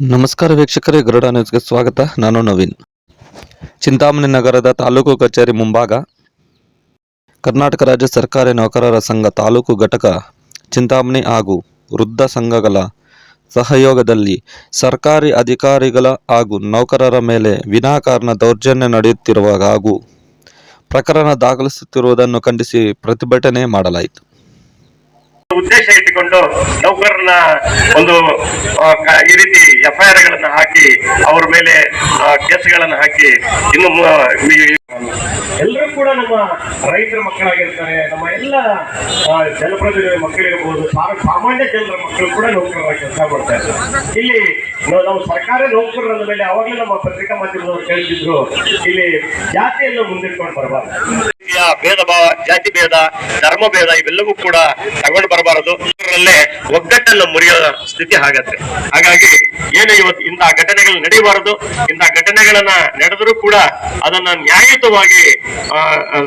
ನಮಸ್ಕಾರ ವೀಕ್ಷಕರೇ, ಗರುಡ ನ್ಯೂಸ್ಗೆ ಸ್ವಾಗತ. ನಾನು ನವೀನ್. ಚಿಂತಾಮಣಿ ನಗರದ ತಾಲೂಕು ಕಚೇರಿ ಮುಂಭಾಗ ಕರ್ನಾಟಕ ರಾಜ್ಯ ಸರ್ಕಾರಿ ನೌಕರರ ಸಂಘ ತಾಲೂಕು ಘಟಕ ಚಿಂತಾಮಣಿ ಹಾಗೂ ವೃದ್ಧ ಸಂಘಗಳ ಸಹಯೋಗದಲ್ಲಿ ಸರ್ಕಾರಿ ಅಧಿಕಾರಿಗಳ ಹಾಗೂ ನೌಕರರ ಮೇಲೆ ವಿನಾಕಾರಣ ದೌರ್ಜನ್ಯ ನಡೆಯುತ್ತಿರುವ ಹಾಗೂ ಪ್ರಕರಣ ದಾಖಲಿಸುತ್ತಿರುವುದನ್ನು ಖಂಡಿಸಿ ಪ್ರತಿಭಟನೆ ಮಾಡಲಾಯಿತು. ಉದ್ದೇಶ ಇಟ್ಟುಕೊಂಡು ನೌಕರನ ಒಂದು ಈ ರೀತಿ ಎಫ್ಐಆರ್ ಗಳನ್ನ ಹಾಕಿ ಅವ್ರ ಮೇಲೆ ಕೇಸ್ಗಳನ್ನ ಹಾಕಿ ಇನ್ನು ಎಲ್ಲರೂ ಕೂಡ ನಮ್ಮ ರೈತರ ಮಕ್ಕಳಾಗಿರ್ತಾರೆ, ನಮ್ಮ ಎಲ್ಲ ಜನಪ್ರತಿನಿಧಿ ಮಕ್ಕಳಿರ್ಬೋದು ಸಾಮಾನ್ಯ ಜನರ ಮಕ್ಕಳು ಕೂಡ ನೌಕರರ ಕೆಲಸ ಮಾಡ್ತಾ ಇದ್ದಾರೆ. ಇಲ್ಲಿ ನಾವು ಸರ್ಕಾರಿ ನೌಕರರ ಮೇಲೆ ಅವಾಗಲೇ ನಮ್ಮ ಪತ್ರಿಕಾ ಮಾಧ್ಯಮದವರು ಕೇಳ್ತಿದ್ರು, ಇಲ್ಲಿ ಜಾತಿಯನ್ನು ಮುಂದಿಟ್ಕೊಂಡು ಬರಬಾರ್ದು. ಭೇದ ಭಾವ, ಜಾತಿ ಭೇದ, ಧರ್ಮ ಭೇದ ಇವೆಲ್ಲವೂ ಕೂಡ ತಗೊಂಡು ಬರಬಾರದು. ಇದರಲ್ಲೇ ಒಗ್ಗಟ್ಟನ್ನು ಮುರಿಯೋ ಸ್ಥಿತಿ ಆಗತ್ತೆ. ಹಾಗಾಗಿ ಏನು ಇವತ್ತು ಇಂತಹ ಘಟನೆಗಳು ನಡೆಯಬಾರದು ಇಂತಹ ಘಟನೆಗಳನ್ನ ನಡೆದರೂ ಕೂಡ ಅದನ್ನ ನ್ಯಾಯಯುತವಾಗಿ ಆ,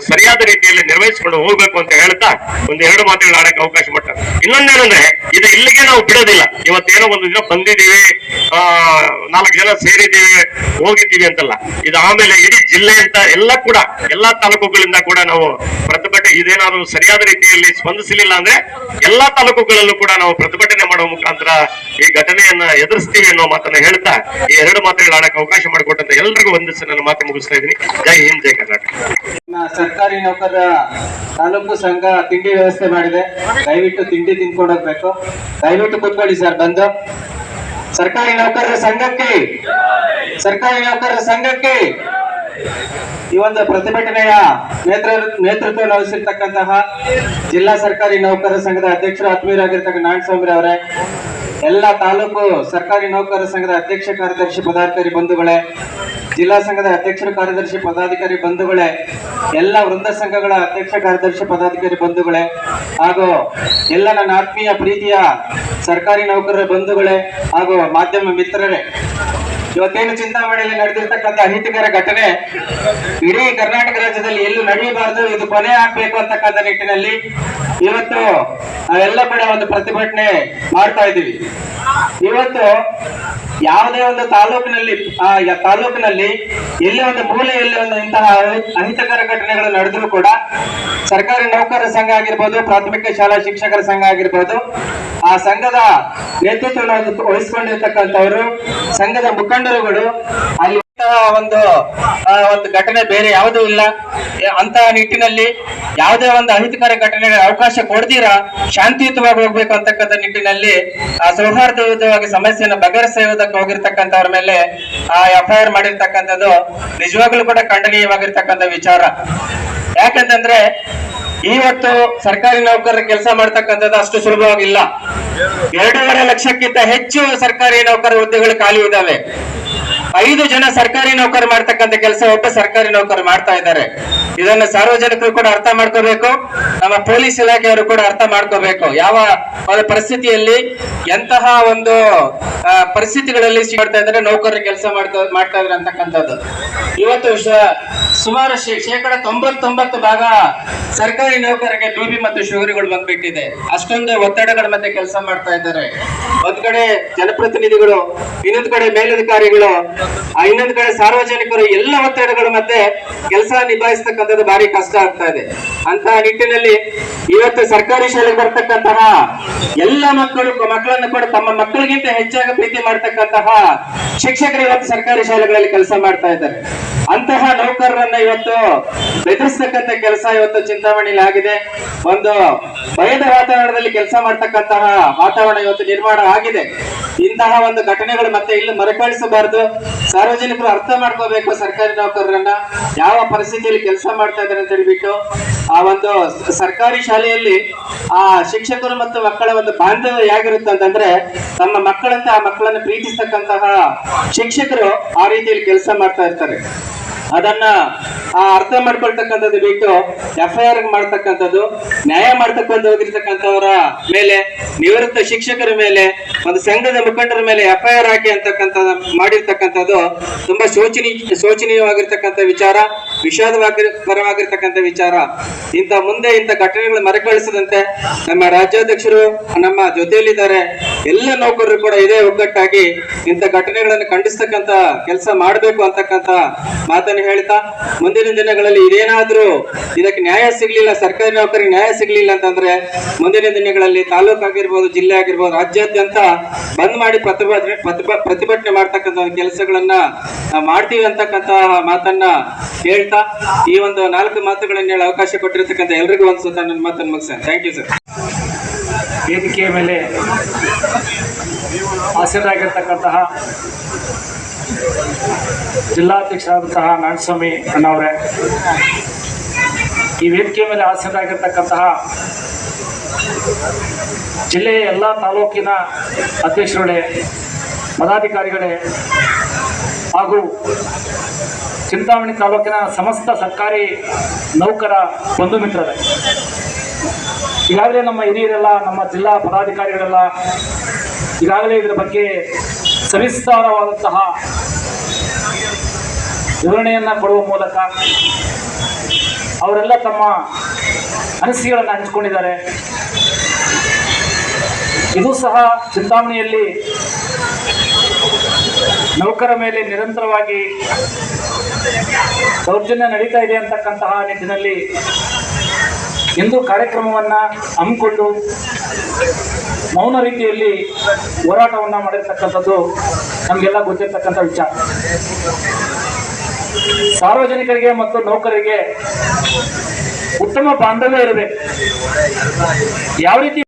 ಸರಿಯಾದ ರೀತಿಯಲ್ಲಿ ನಿರ್ವಹಿಸಿಕೊಂಡು ಹೋಗ್ಬೇಕು ಅಂತ ಹೇಳ್ತಾ ಒಂದು ಎರಡು ಮಾತುಗಳು ಆಡಕ್ಕೆ ಅವಕಾಶ ಕೊಟ್ಟ. ಇನ್ನೊಂದೇನಂದ್ರೆ ಇದು ಇಲ್ಲಿಗೆ ನಾವು ಬಿಡೋದಿಲ್ಲ. ಇವತ್ತೇನೋ ಒಂದು ದಿನ ಬಂದಿದ್ದೀವಿ ಆ ನಾಲ್ಕು ಜನ ಸೇರಿದ್ದೀವಿ ಹೋಗಿದ್ದೀವಿ ಅಂತಲ್ಲ. ಇದು ಆಮೇಲೆ ಇಡೀ ಜಿಲ್ಲೆ ಅಂತ ಎಲ್ಲ ಕೂಡ ಎಲ್ಲಾ ತಾಲೂಕುಗಳಿಂದ ಕೂಡ ನಾವು ಪ್ರತಿಭಟನೆ ಇದೇನಾದ್ರು ಸರಿಯಾದ ರೀತಿಯಲ್ಲಿ ಸ್ಪಂದಿಸಲಿಲ್ಲ ಅಂದ್ರೆ ಎಲ್ಲಾ ತಾಲೂಕುಗಳಲ್ಲೂ ಕೂಡ ನಾವು ಪ್ರತಿಭಟನೆ ಮಾಡುವ ಮುಖಾಂತರ ಈ ಘಟನೆಯನ್ನ ಎದುರಿಸ್ತೀವಿ ಅನ್ನೋ ಮಾತನ್ನ ಹೇಳ್ತಾ ಈ ಎರಡು ಮಾತುಗಳು ಆಡಕ್ಕೆ ಅವಕಾಶ ಮಾಡಿಕೊಟ್ಟಂತ ಎಲ್ರಿಗೂ ಒಂದಿಸ ನನ್ನ ಮಾತು ಮುಗಿಸ್ತಾ ಇದ್ದೀನಿ. ಜೈ ಹಿಂದ್. ಕರ್ನಾಟಕ ಸರ್ಕಾರಿ ನೌಕರರ ತಾಲೂಕು ಸಂಘ ತಿಂಡಿ ವ್ಯವಸ್ಥೆ ಮಾಡಿದೆ. ದಯವಿಟ್ಟು ತಿಂಡಿ ತಿನ್ಕೊಂಡು ಹೋಗ್ಬೇಕು ದಯವಿಟ್ಟು ಕೂತ್ಕೊಳ್ಳಿ ಸರ್, ಬಂದು. ಸರ್ಕಾರಿ ನೌಕರರ ಸಂಘಕ್ಕೆ, ಸರ್ಕಾರಿ ನೌಕರರ ಸಂಘಕ್ಕೆ ಈ ಒಂದು ಪ್ರತಿಭಟನೆಯ ನೇತೃ, ನೇತೃತ್ವ ವಹಿಸಿರ್ತಕ್ಕಂತಹ ಜಿಲ್ಲಾ ಸರ್ಕಾರಿ ನೌಕರರ ಸಂಘದ ಅಧ್ಯಕ್ಷರು ಆತ್ಮೀಯರಾಗಿರ್ತಕ್ಕಂಥ ನಾರಾಯಣಸ್ವಾಮಿ ಅವರೇ ಎಲ್ಲ ತಾಲೂಕು ಸರ್ಕಾರಿ ನೌಕರರ ಸಂಘದ ಅಧ್ಯಕ್ಷ ಕಾರ್ಯದರ್ಶಿ ಪದಾಧಿಕಾರಿ ಬಂಧುಗಳೇ, ಜಿಲ್ಲಾ ಸಂಘದ ಅಧ್ಯಕ್ಷರ ಕಾರ್ಯದರ್ಶಿ ಪದಾಧಿಕಾರಿ ಬಂಧುಗಳೇ, ಎಲ್ಲ ವೃಂದ ಸಂಘಗಳ ಅಧ್ಯಕ್ಷ ಕಾರ್ಯದರ್ಶಿ ಪದಾಧಿಕಾರಿ ಬಂಧುಗಳೇ, ಹಾಗೂ ಎಲ್ಲ ನನ್ನ ಆತ್ಮೀಯ ಪ್ರೀತಿಯ ಸರ್ಕಾರಿ ನೌಕರರ ಬಂಧುಗಳೇ, ಹಾಗೂ ಮಾಧ್ಯಮ ಮಿತ್ರರೇ. ಇವತ್ತೇನು ಚಿಂತಾಮಣಿಯಲ್ಲಿ ನಡೆದಿರ್ತಕ್ಕಂಥ ಅಹಿತಕರ ಘಟನೆ ಇಡೀ ಕರ್ನಾಟಕ ರಾಜ್ಯದಲ್ಲಿ ಎಲ್ಲೂ ನಡೆಯಬಾರದು, ಇದು ಕೊನೆ ಆಗ್ಬೇಕು ಅಂತಕ್ಕಂಥ ನಿಟ್ಟಿನಲ್ಲಿ ಇವತ್ತು ನಾವೆಲ್ಲ ಕೂಡ ಒಂದು ಪ್ರತಿಭಟನೆ ಮಾಡ್ತಾ ಇದ್ದೀವಿ. ಇವತ್ತು ಯಾವುದೇ ಒಂದು ತಾಲೂಕಿನಲ್ಲಿ, ಆ ತಾಲೂಕಿನಲ್ಲಿ ಎಲ್ಲೇ ಒಂದು ಮೂಲೆಯಲ್ಲಿ ಒಂದು ಇಂತಹ ಅಹಿ- ಅಹಿತಕರ ಘಟನೆಗಳು ನಡೆದ್ರು ಕೂಡ ಸರ್ಕಾರಿ ನೌಕರರ ಸಂಘ ಆಗಿರ್ಬೋದು, ಪ್ರಾಥಮಿಕ ಶಾಲಾ ಶಿಕ್ಷಕರ ಸಂಘ ಆಗಿರ್ಬೋದು, ಆ ಸಂಘದ ನೇತೃತ್ವವನ್ನು ವಹಿಸಿಕೊಂಡಿರ್ತಕ್ಕಂಥವರು, ಸಂಘದ ಮುಖಂಡರುಗಳು ಅಲ್ಲಿ ಇಂತಹ ಒಂದು ಒಂದು ಘಟನೆ ಬೇರೆ ಯಾವುದೂ ಇಲ್ಲ. ಅಂತ ನಿಟ್ಟಿನಲ್ಲಿ ಯಾವುದೇ ಒಂದು ಅಹಿತಕರ ಘಟನೆಗೆ ಅವಕಾಶ ಕೊಡ್ತೀರಾ? ಶಾಂತಿಯುತವಾಗಿ ಹೋಗ್ಬೇಕು ಅಂತಕ್ಕಂಥ ನಿಟ್ಟಿನಲ್ಲಿ, ಆ, ಸೌಹಾರ್ದಯುತವಾಗಿ ಸಮಸ್ಯೆಯನ್ನು ಬಗೆಹರಿಸುವುದಕ್ಕೆ ಹೋಗಿರ್ತಕ್ಕಂಥವ್ರ ಮೇಲೆ, ಆ, ಎಫ್ಐಆರ್ ಮಾಡಿರ್ತಕ್ಕಂಥದ್ದು ನಿಜವಾಗ್ಲೂ ಕೂಡ ಖಂಡನೀಯವಾಗಿರ್ತಕ್ಕಂಥ ವಿಚಾರ. ಯಾಕಂತಂದ್ರೆ ಇವತ್ತು ಸರ್ಕಾರಿ ನೌಕರರ ಕೆಲಸ ಮಾಡ್ತಕ್ಕಂಥದ್ದು ಅಷ್ಟು ಸುಲಭವಾಗಿಲ್ಲ. ಎರಡೂವರೆ ಲಕ್ಷಕ್ಕಿಂತ ಹೆಚ್ಚು ಸರ್ಕಾರಿ ನೌಕರ ಹುದ್ದೆಗಳು ಖಾಲಿ ಇದಾವೆ ಐದು ಜನ ಸರ್ಕಾರಿ ನೌಕರಿ ಮಾಡ್ತಕ್ಕಂತ ಕೆಲಸ ಒಬ್ಬ ಸರ್ಕಾರಿ ನೌಕರಿ ಮಾಡ್ತಾ ಇದ್ದಾರೆ. ಇದನ್ನ ಸಾರ್ವಜನಿಕರು ಕೂಡ ಅರ್ಥ ಮಾಡ್ಕೋಬೇಕು. ನಮ್ಮ ಪೊಲೀಸ್ ಇಲಾಖೆಯವರು ಕೂಡ ಅರ್ಥ ಮಾಡ್ಕೋಬೇಕು. ಯಾವ ಪರಿಸ್ಥಿತಿಯಲ್ಲಿ ಎಂತಹ ಒಂದು ಪರಿಸ್ಥಿತಿಗಳಲ್ಲಿ ಸಿಗ್ತಾ ಇದ್ದಾರೆ, ನೌಕರರು ಕೆಲಸ ಮಾಡ್ತಾ ಮಾಡ್ತಾ ಇದ್ರೆ ಅಂತಕ್ಕಂಥದ್ದು. ಇವತ್ತು ಸುಮಾರು ಶೇಕಡ ತೊಂಬತ್ತೊಂಬತ್ತು ಭಾಗ ಸರ್ಕಾರಿ ನೌಕರರಿಗೆ ಬಿಪಿ ಮತ್ತು ಶುಗರಿಗಳು ಬಂದ್ಬಿಟ್ಟಿದೆ. ಅಷ್ಟೊಂದು ಒತ್ತಡಗಳ ಮತ್ತೆ ಕೆಲಸ ಮಾಡ್ತಾ ಇದ್ದಾರೆ. ಒಂದ್ ಕಡೆ ಜನಪ್ರತಿನಿಧಿಗಳು, ಇನ್ನೊಂದ್ ಕಡೆ ಮೇಲಧಿಕಾರಿಗಳು ಇನ್ನೊಂದ್ ಕಡೆ ಸಾರ್ವಜನಿಕರು, ಎಲ್ಲ ಒತ್ತಡಗಳ ಮತ್ತೆ ಕೆಲಸ ನಿಭಾಯಿಸ್ತಕ್ಕಂಥದ್ದು ಭಾರಿ ಕಷ್ಟ ಆಗ್ತಾ ಇದೆ. ಅಂತ ನಿಟ್ಟಿನಲ್ಲಿ ಇವತ್ತು ಸರ್ಕಾರಿ ಶಾಲೆಗೆ ಬರ್ತಕ್ಕಂತಹ ಎಲ್ಲ ಮಕ್ಕಳು, ಮಕ್ಕಳನ್ನು ಕೂಡ ತಮ್ಮ ಮಕ್ಕಳಿಗಿಂತ ಹೆಚ್ಚಾಗಿ ಪ್ರೀತಿ ಮಾಡ್ತಕ್ಕಂತಹ ಶಿಕ್ಷಕರು ಇವತ್ತು ಸರ್ಕಾರಿ ಶಾಲೆಗಳಲ್ಲಿ ಕೆಲಸ ಮಾಡ್ತಾ ಇದ್ದಾರೆ. ಅಂತಹ ನೌಕರರನ್ನ ಇವತ್ತು ಬೆದರಿಸ್ತಕ್ಕಂತ ಕೆಲಸ ಇವತ್ತು ಚಿಂತಾಮಣಿಲಿ ಆಗಿದೆ. ಒಂದು ಭಯದ ವಾತಾವರಣದಲ್ಲಿ ಕೆಲಸ ಮಾಡ್ತಕ್ಕಂತಹ ವಾತಾವರಣ ಇವತ್ತು ನಿರ್ಮಾಣ ಆಗಿದೆ. ಇಂತಹ ಒಂದು ಘಟನೆಗಳು ಮತ್ತೆ ಇಲ್ಲಿ ಮರುಕಳಿಸಬಾರದು. ಸಾರ್ವಜನಿಕರು ಅರ್ಥ ಮಾಡ್ಕೋಬೇಕು ಸರ್ಕಾರಿ ನೌಕರರನ್ನ. ಯಾವ ಪರಿಸ್ಥಿತಿಯಲ್ಲಿ ಕೆಲಸ ಮಾಡ್ತಾ ಇದ್ದಾರೆ ಅಂತ ಹೇಳ್ಬಿಟ್ಟು ಆ ಒಂದು ಸರ್ಕಾರಿ ಶಾಲೆಯಲ್ಲಿ ಆ ಶಿಕ್ಷಕರು ಮತ್ತು ಮಕ್ಕಳ ಒಂದು ಬಾಂಧವ್ಯ ಹೇಗಿರುತ್ತೆ ಅಂತಂದ್ರೆ ತಮ್ಮ ಮಕ್ಕಳಂತ ಆ ಮಕ್ಕಳನ್ನು ಪ್ರೀತಿಸ್ತಕ್ಕಂತಹ ಶಿಕ್ಷಕರು ಆ ರೀತಿಯಲ್ಲಿ ಕೆಲಸ ಮಾಡ್ತಾ ಇರ್ತಾರೆ. ಅದನ್ನ ಅರ್ಥ ಮಾಡ್ಕೊಳ್ತಕ್ಕಂಥದ್ದು ಬಿಟ್ಟು ಎಫ್ ಐ ಮಾಡ್ತಕ್ಕಂಥದ್ದು, ನ್ಯಾಯ ಮಾಡ್ತಕ್ಕಂಥ ಹೋಗಿರ್ತಕ್ಕಂಥವರ ಮೇಲೆ, ನಿವೃತ್ತ ಶಿಕ್ಷಕರ ಮೇಲೆ, ಒಂದು ಸಂಘದ ಮುಖಂಡರ ಮೇಲೆ ಎಫ್ ಐ ಆರ್ ಹಾಕಿ ಅಂತಕ್ಕಂಥ ಮಾಡಿರ್ತಕ್ಕಂಥದ್ದು ತುಂಬಾ ಶೋಚನೀಯ ಶೋಚನೀಯವಾಗಿರ್ತಕ್ಕಂಥ ವಿಚಾರ ವಿಷಾದಕರವಾಗಿರ್ತಕ್ಕಂಥ ವಿಚಾರ. ಇಂಥ ಮುಂದೆ ಇಂಥ ಘಟನೆಗಳು ಮರೆಕಳಿಸದಂತೆ ನಮ್ಮ ರಾಜ್ಯಾಧ್ಯಕ್ಷರು ನಮ್ಮ ಜೊತೆಯಲ್ಲಿದ್ದಾರೆ. ಎಲ್ಲ ನೌಕರರು ಕೂಡ ಇದೇ ಒಗ್ಗಟ್ಟಾಗಿ ಇಂಥ ಘಟನೆಗಳನ್ನು ಖಂಡಿಸ್ತಕ್ಕಂತ ಕೆಲಸ ಮಾಡಬೇಕು ಅಂತಕ್ಕಂತ ಮಾತನ್ನು ಹೇಳ್ತಾ, ಮುಂದಿನ ದಿನಗಳಲ್ಲಿ ಇದೇನಾದ್ರೂ ಇದಕ್ಕೆ ನ್ಯಾಯ ಸಿಗ್ಲಿಲ್ಲ, ಸರ್ಕಾರಿ ನೌಕರಿಗೆ ನ್ಯಾಯ ಸಿಗ್ಲಿಲ್ಲ ಅಂತಂದ್ರೆ ಮುಂದಿನ ದಿನಗಳಲ್ಲಿ ತಾಲೂಕು ಆಗಿರ್ಬೋದು, ಜಿಲ್ಲೆ ಆಗಿರ್ಬೋದು, ರಾಜ್ಯಾದ್ಯಂತ ಬಂದ್ ಮಾಡಿ ಪ್ರತಿಭಟನೆ ಪ್ರತಿಭ- ಪ್ರತಿಭಟನೆ ಮಾಡ್ತಕ್ಕಂಥ ಕೆಲಸಗಳನ್ನ ಮಾಡ್ತೀವಿ ಅಂತಕ್ಕಂತ ಮಾತನ್ನ ಹೇಳ್ತಾ, ಈ ಒಂದು ನಾಲ್ಕು ಮಾತುಗಳನ್ನ ಹೇಳಿ ಅವಕಾಶ ಕೊಟ್ಟಿರ್ತಕ್ಕಂಥ ಎಲ್ರಿಗೂ ಒಂದು ನನ್ನ ಮಾತನ್ನು ಮುಗಿಸ್ತೇನೆ. ಥ್ಯಾಂಕ್ ಯು ಸರ್ ವೇದಿಕೆಯ ಮೇಲೆ ಹಾಸ್ಯರಾಗಿರ್ತಕ್ಕಂತಹ ಜಿಲ್ಲಾಧ್ಯಕ್ಷರಾದಂತಹ ನಾರಾಯಣಸ್ವಾಮಿ ಅಣ್ಣವರೇ, ಈ ವೇದಿಕೆಯ ಮೇಲೆ ಹಾಸ್ಯರಾಗಿರ್ತಕ್ಕಂತಹ ಜಿಲ್ಲೆಯ ಎಲ್ಲ ತಾಲೂಕಿನ ಅಧ್ಯಕ್ಷರುಗಳೇ ಪದಾಧಿಕಾರಿಗಳೇ ಹಾಗೂ ಚಿಂತಾಮಣಿ ತಾಲೂಕಿನ ಸಮಸ್ತ ಸರ್ಕಾರಿ ನೌಕರ ಬಂಧು ಮಿತ್ರರೇ ಈಗಾಗಲೇ ನಮ್ಮ ಹಿರಿಯರೆಲ್ಲ, ನಮ್ಮ ಜಿಲ್ಲಾ ಪದಾಧಿಕಾರಿಗಳೆಲ್ಲ ಈಗಾಗಲೇ ಇದರ ಬಗ್ಗೆ ಸವಿಸ್ತಾರವಾದಂತಹ ವಿವರಣೆಯನ್ನು ಕೊಡುವ ಮೂಲಕ ಅವರೆಲ್ಲ ತಮ್ಮ ಅನಿಸಿಕೆಗಳನ್ನು ಹಂಚಿಕೊಂಡಿದ್ದಾರೆ. ಇದು ಸಹ ಚಿಂತಾಮಣಿಯಲ್ಲಿ ನೌಕರ ಮೇಲೆ ನಿರಂತರವಾಗಿ ದೌರ್ಜನ್ಯ ನಡೀತಾ ಇದೆ ಅಂತಕ್ಕಂತಹ ನಿಟ್ಟಿನಲ್ಲಿ ಇಂದು ಕಾರ್ಯಕ್ರಮವನ್ನು ಹಮ್ಮಿಕೊಂಡು ಮೌನ ರೀತಿಯಲ್ಲಿ ಹೋರಾಟವನ್ನು ಮಾಡಿರ್ತಕ್ಕಂಥದ್ದು ನಮಗೆಲ್ಲ ಗೊತ್ತಿರ್ತಕ್ಕಂಥ ವಿಚಾರ. ಸಾರ್ವಜನಿಕರಿಗೆ ಮತ್ತು ನೌಕರರಿಗೆ ಉತ್ತಮ ಬಾಂಧವ್ಯ ಇರಬೇಕು. ಯಾವ ರೀತಿ